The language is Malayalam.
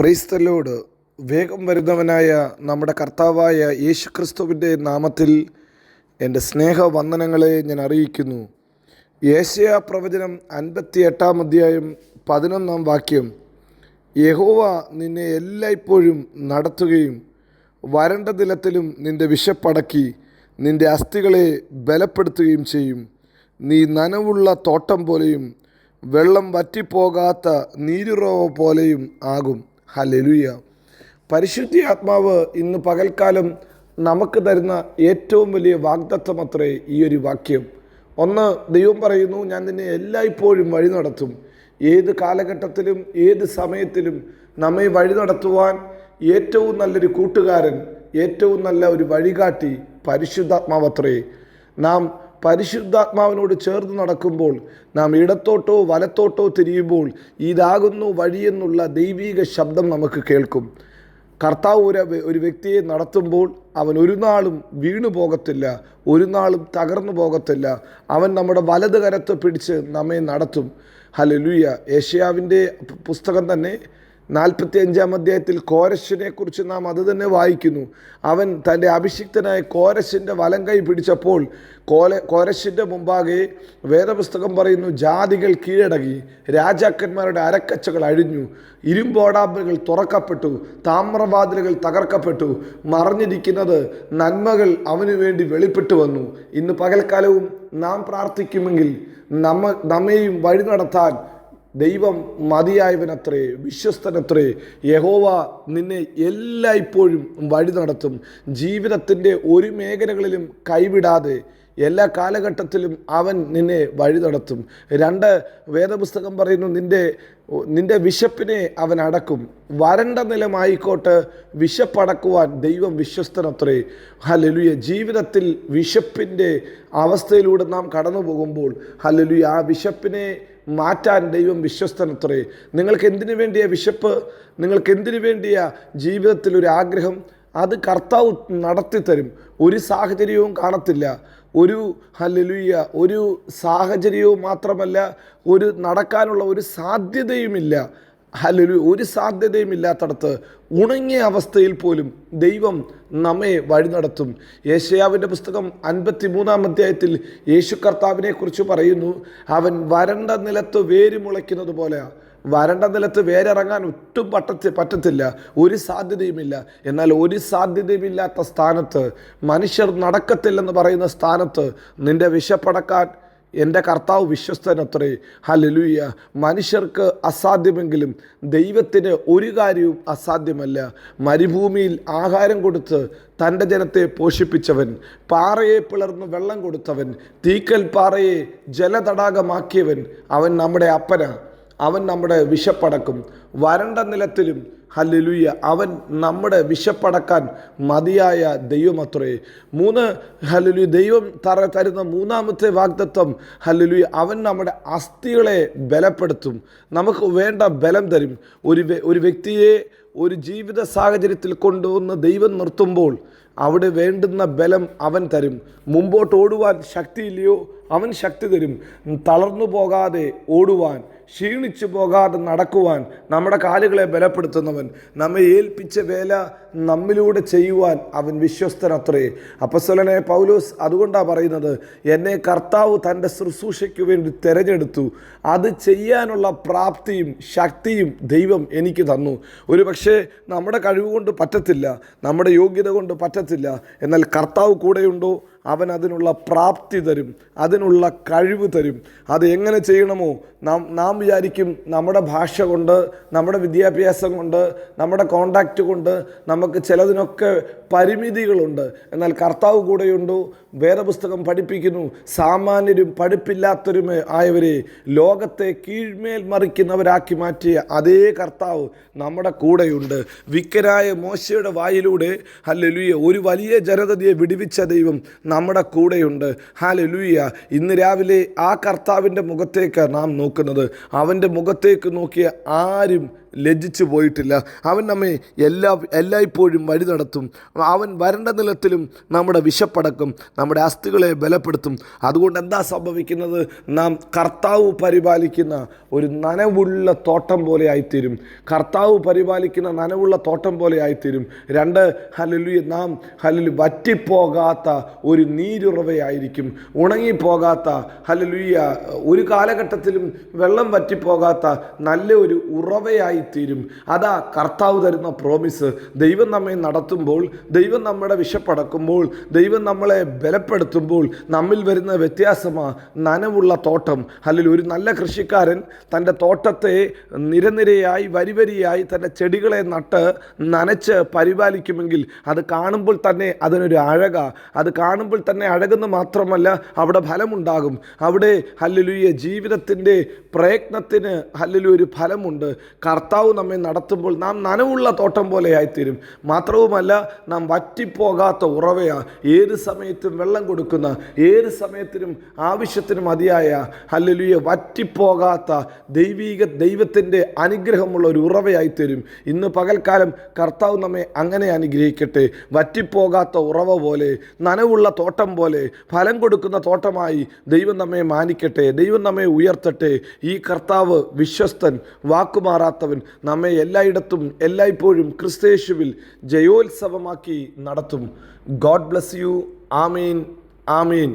ക്രൈസ്തലോട് വേഗം വരുന്നവനായ നമ്മുടെ കർത്താവായ യേശു ക്രിസ്തുവിന്റെ നാമത്തിൽ എന്റെ സ്നേഹവന്ദനങ്ങളെ ഞാൻ അറിയിക്കുന്നു. യേശയ പ്രവചനം അൻപത്തി എട്ടാം അധ്യായം പതിനൊന്നാം വാക്യം. യഹോവ നിന്നെ എല്ലായ്പ്പോഴും നടത്തുകയും വരണ്ട നിലത്തിലും നിന്റെ വിശപ്പടക്കി നിന്റെ അസ്ഥികളെ ബലപ്പെടുത്തുകയും ചെയ്യും. നീ നനവുള്ള തോട്ടം പോലെയും വെള്ളം വറ്റിപ്പോകാത്ത നീരുറവ പോലെയും ആകും. ഹലെലുയ പരിശുദ്ധി ആത്മാവ് ഇന്ന് പകൽക്കാലം നമുക്ക് തരുന്ന ഏറ്റവും വലിയ വാഗ്ദത്വം അത്രേ ഈ ഒരു വാക്യം. ഒന്ന് ദൈവം പറയുന്നു ഞാൻ നിന്നെ എല്ലായ്പ്പോഴും വഴി നടത്തും. ഏത് കാലഘട്ടത്തിലും ഏത് സമയത്തിലും നമ്മെ വഴി നടത്തുവാൻ ഏറ്റവും നല്ലൊരു കൂട്ടുകാരൻ ഏറ്റവും നല്ല ഒരു വഴികാട്ടി പരിശുദ്ധാത്മാവത്രേ. നാം പരിശുദ്ധാത്മാവിനോട് ചേർന്ന് നടക്കുമ്പോൾ നാം ഇടത്തോട്ടോ വലത്തോട്ടോ തിരിയുമ്പോൾ ഇതാകുന്നു വഴിയെന്നുള്ള ദൈവീക ശബ്ദം നമുക്ക് കേൾക്കും. കർത്താവ് ഒരു ഒരു വ്യക്തിയെ നടത്തുമ്പോൾ അവൻ ഒരു നാളും വീണു പോകത്തില്ല ഒരു നാളും തകർന്നു പോകത്തില്ല. അവൻ നമ്മുടെ വലത് കരത്ത് പിടിച്ച് നമ്മെ നടത്തും. ഹലലുയ ഏഷ്യാവിന്റെ പുസ്തകം തന്നെ നാൽപ്പത്തി അഞ്ചാം അധ്യായത്തിൽ കോരശിനെ കുറിച്ച് നാം അത് തന്നെ വായിക്കുന്നു. അവൻ തന്റെ അഭിഷിക്തനായ കോരശിന്റെ വലം കൈ പിടിച്ചപ്പോൾ കോല കോരശിന്റെ മുമ്പാകെ വേദപുസ്തകം പറയുന്നു ജാതികൾ കീഴടങ്ങി രാജാക്കന്മാരുടെ അരക്കച്ചകൾ അഴിഞ്ഞു ഇരുമ്പോടാമ്പുകൾ തുറക്കപ്പെട്ടു താമ്രവാതിലുകൾ തകർക്കപ്പെട്ടു മറിഞ്ഞിരിക്കുന്നത് നന്മകൾ അവന് വേണ്ടി വെളിപ്പെട്ടു വന്നു. ഇന്ന് പകൽക്കാലവും നാം പ്രാർത്ഥിക്കുമെങ്കിൽ നമ്മ നമ്മെയും വഴി നടത്താൻ ദൈവം മതിയായവനത്രേ വിശ്വസ്തനത്രേ. യഹോവ നിന്നെ എല്ലായ്പ്പോഴും വഴി നടത്തും. ജീവിതത്തിന്റെ ഒരു മേഖലകളിലും കൈവിടാതെ എല്ലാ കാലഘട്ടത്തിലും അവൻ നിന്നെ വഴി നടത്തും. രണ്ട് വേദപുസ്തകം പറയുന്നു നിന്റെ നിന്റെ വിശപ്പിനെ അവൻ അടക്കും. വരണ്ട നിലമായിക്കോട്ട് വിശപ്പടക്കുവാൻ ദൈവം വിശ്വസ്തനത്രേ. ഹലലുയ ജീവിതത്തിൽ വിശപ്പിന്റെ അവസ്ഥയിലൂടെ നാം കടന്നു പോകുമ്പോൾ ഹലലുയ ആ വിശപ്പിനെ മാറ്റാൻ ദൈവം വിശ്വസ്തനത്രേ നിങ്ങൾക്ക് എന്തിനു വേണ്ടിയ വിശപ്പ്? നിങ്ങൾക്ക് എന്തിനു വേണ്ടിയ ജീവിതത്തിൽ ഒരു ആഗ്രഹം? അത് കർത്താവ് നടത്തി തരും ഒരു സാഹചര്യവും കാണത്തില്ല. ഒരു ഹലലുയ്യ ഒരു സാഹചര്യവും മാത്രമല്ല ഒരു നടക്കാനുള്ള ഒരു സാധ്യതയുമില്ല. ഹലലു ഒരു സാധ്യതയും ഇല്ലാത്തടത്ത് ഉണങ്ങിയ അവസ്ഥയിൽ പോലും ദൈവം നമ്മെ വഴി നടത്തും. യേശയാവിന്റെ പുസ്തകം അൻപത്തി മൂന്നാം അധ്യായത്തിൽ യേശു കർത്താവിനെ കുറിച്ച് പറയുന്നു അവൻ വരണ്ട നിലത്ത് വേര് മുളയ്ക്കുന്നത് പോലെയാണ് വരണ്ട നിലത്ത് വേരിറങ്ങാൻ ഒട്ടും പറ്റത്തി പറ്റത്തില്ല. ഒരു സാധ്യതയുമില്ല എന്നാൽ ഒരു സാധ്യതയുമില്ലാത്ത സ്ഥാനത്ത് മനുഷ്യർ നടക്കത്തില്ലെന്ന് പറയുന്ന സ്ഥാനത്ത് നിന്റെ വിശപ്പടക്കാൻ എന്റെ കർത്താവ് വിശ്വസ്തനത്രേ ഹലലുയ്യ മനുഷ്യർക്ക് അസാധ്യമെങ്കിലും ദൈവത്തിന് ഒരു കാര്യവും അസാധ്യമല്ല. മരുഭൂമിയിൽ ആഹാരം കൊടുത്ത് തന്റെ ജനത്തെ പോഷിപ്പിച്ചവൻ പാറയെ പിളർന്ന് വെള്ളം കൊടുത്തവൻ തീക്കൽ പാറയെ ജലതടാകമാക്കിയവൻ അവൻ നമ്മുടെ അപ്പന. അവൻ നമ്മുടെ വിശപ്പടക്കും. വരണ്ട നിലത്തിലും ഹല്ലുയ്യ അവൻ നമ്മുടെ വിശപ്പടക്കാൻ മതിയായ ദൈവമത്രേ മൂന്ന് ഹല്ലുലു ദൈവം തറ തരുന്ന മൂന്നാമത്തെ വാഗ്ദത്വം ഹല്ലുലു അവൻ നമ്മുടെ അസ്ഥികളെ ബലപ്പെടുത്തും. നമുക്ക് വേണ്ട ബലം തരും. ഒരു ഒരു വ്യക്തിയെ ഒരു ജീവിത സാഹചര്യത്തിൽ കൊണ്ടുവന്ന് ദൈവം നിർത്തുമ്പോൾ അവിടെ വേണ്ടുന്ന ബലം അവൻ തരും. മുമ്പോട്ട് ഓടുവാൻ ശക്തിയില്ലയോ? അവൻ ശക്തി തരും. തളർന്നു പോകാതെ ഓടുവാൻ ക്ഷീണിച്ചു പോകാതെ നടക്കുവാൻ നമ്മുടെ കാലുകളെ ബലപ്പെടുത്തുന്നവൻ നമ്മെ ഏൽപ്പിച്ച വേല നമ്മിലൂടെ ചെയ്യുവാൻ അവൻ വിശ്വസ്തനത്രേ. അപ്പസ്വലനെ പൗലോസ് അതുകൊണ്ടാണ് പറയുന്നത് എന്നെ കർത്താവ് തന്റെ ശുശ്രൂഷയ്ക്ക് വേണ്ടി തിരഞ്ഞെടുത്തു. അത് ചെയ്യാനുള്ള പ്രാപ്തിയും ശക്തിയും ദൈവം എനിക്ക് തന്നു. ഒരു പക്ഷേ നമ്മുടെ കഴിവ് കൊണ്ട് പറ്റത്തില്ല നമ്മുടെ യോഗ്യത കൊണ്ട് പറ്റത്തില്ല. എന്നാൽ കർത്താവ് കൂടെയുണ്ടോ? അവൻ അതിനുള്ള പ്രാപ്തി തരും അതിനുള്ള കഴിവ് തരും. അത് എങ്ങനെ ചെയ്യണമോ? നാം നാം വിചാരിക്കും നമ്മുടെ ഭാഷ കൊണ്ട് നമ്മുടെ വിദ്യാഭ്യാസം കൊണ്ട് നമ്മുടെ കോണ്ടാക്റ്റ് കൊണ്ട് നമുക്ക് ചിലതിനൊക്കെ പരിമിതികളുണ്ട്. എന്നാൽ കർത്താവ് കൂടെയുണ്ടോ വേദപുസ്തകം പഠിപ്പിക്കുന്നു. സാമാന്യരും പഠിപ്പില്ലാത്തവരും ആയവരെ ലോകത്തെ കീഴ്മേൽ മറിക്കുന്നവരാക്കി മാറ്റിയ അതേ കർത്താവ് നമ്മുടെ കൂടെയുണ്ട്. വിക്കനായ മോശയുടെ വായിലൂടെ ഹല്ലുയ ഒരു വലിയ ജനതയെ വിടുവിച്ച ദൈവം നമ്മുടെ കൂടെയുണ്ട്. ഹാലലുയ്യ ഇന്ന് രാവിലെ ആ കർത്താവിന്റെ മുഖത്തേക്ക് നാം നോക്കുന്നത്. അവന്റെ മുഖത്തേക്ക് നോക്കിയ ആരും ലജ്ജിച്ചു പോയിട്ടില്ല. അവൻ നമ്മെ എല്ലാ എല്ലായ്പ്പോഴും വഴി നടത്തും. അവൻ വരണ്ട നിലത്തിലും നമ്മുടെ വിശപ്പടക്കും നമ്മുടെ അസ്ഥികളെ ബലപ്പെടുത്തും. അതുകൊണ്ട് എന്താ സംഭവിക്കുന്നത്? നാം കർത്താവ് പരിപാലിക്കുന്ന ഒരു നനവുള്ള തോട്ടം പോലെ ആയിത്തീരും. കർത്താവ് പരിപാലിക്കുന്ന നനവുള്ള തോട്ടം പോലെ ആയിത്തീരും. രണ്ട് ഹലലു നാം ഹലലു വറ്റിപ്പോകാത്ത ഒരു നീരുറവയായിരിക്കും. ഉണങ്ങിപ്പോകാത്ത ഹലലുയ്യ ഒരു കാലഘട്ടത്തിലും വെള്ളം വറ്റിപ്പോകാത്ത നല്ല ഒരു ഉറവയായി തീരും. അതാ കർത്താവ് തരുന്ന പ്രോമിസ് ദൈവം നമ്മെ നടത്തുമ്പോൾ ദൈവം നമ്മുടെ വിശപ്പടക്കുമ്പോൾ ദൈവം നമ്മളെ ബലപ്പെടുത്തുമ്പോൾ നമ്മിൽ വരുന്ന വ്യത്യാസമാണ് നനവുള്ള തോട്ടം. അല്ലെങ്കിൽ ഒരു നല്ല കൃഷിക്കാരൻ തന്റെ തോട്ടത്തെ നിരനിരയായി വരിവരിയായി തന്റെ ചെടികളെ നട്ട് നനച്ച് പരിപാലിക്കുമെങ്കിൽ അത് കാണുമ്പോൾ തന്നെ അതിനൊരു അഴക. അത് കാണുമ്പോൾ തന്നെ അഴകുന്ന മാത്രമല്ല അവിടെ ഫലമുണ്ടാകും. അവിടെ ഹല്ലുലുയ ജീവിതത്തിന്റെ പ്രയത്നത്തിന് ഹല്ലുലു ഒരു ഫലമുണ്ട്. കർത്താവ് നമ്മെ നടത്തുമ്പോൾ നാം നനവുള്ള തോട്ടം പോലെയായിത്തീരും. മാത്രവുമല്ല നാം വറ്റിപ്പോകാത്ത ഉറവയാ. ഏത് സമയത്തും വെള്ളം കൊടുക്കുന്ന ഏത് സമയത്തിനും ആവശ്യത്തിന് മതിയായ അല്ലെലുയ വറ്റിപ്പോകാത്ത ദൈവീക ദൈവത്തിന്റെ അനുഗ്രഹമുള്ള ഒരു ഉറവയായിത്തീരും. തരും ഇന്ന് പകൽക്കാലം കർത്താവ് നമ്മെ അങ്ങനെ അനുഗ്രഹിക്കട്ടെ. വറ്റിപ്പോകാത്ത ഉറവ പോലെ നനവുള്ള തോട്ടം പോലെ ഫലം കൊടുക്കുന്ന തോട്ടമായി ദൈവം നമ്മെ മാനിക്കട്ടെ. ദൈവം നമ്മെ ഉയർത്തട്ടെ. ഈ കർത്താവ് വിശ്വസ്തൻ വാക്കുമാറാത്തവൻ നമ്മെ എല്ലായിടത്തും എല്ലായ്പ്പോഴും ക്രിസ്തേശുവിൽ ജയോത്സവമാക്കി നടത്തും. ഗോഡ് ബ്ലസ് യു ആമീൻ ആമീൻ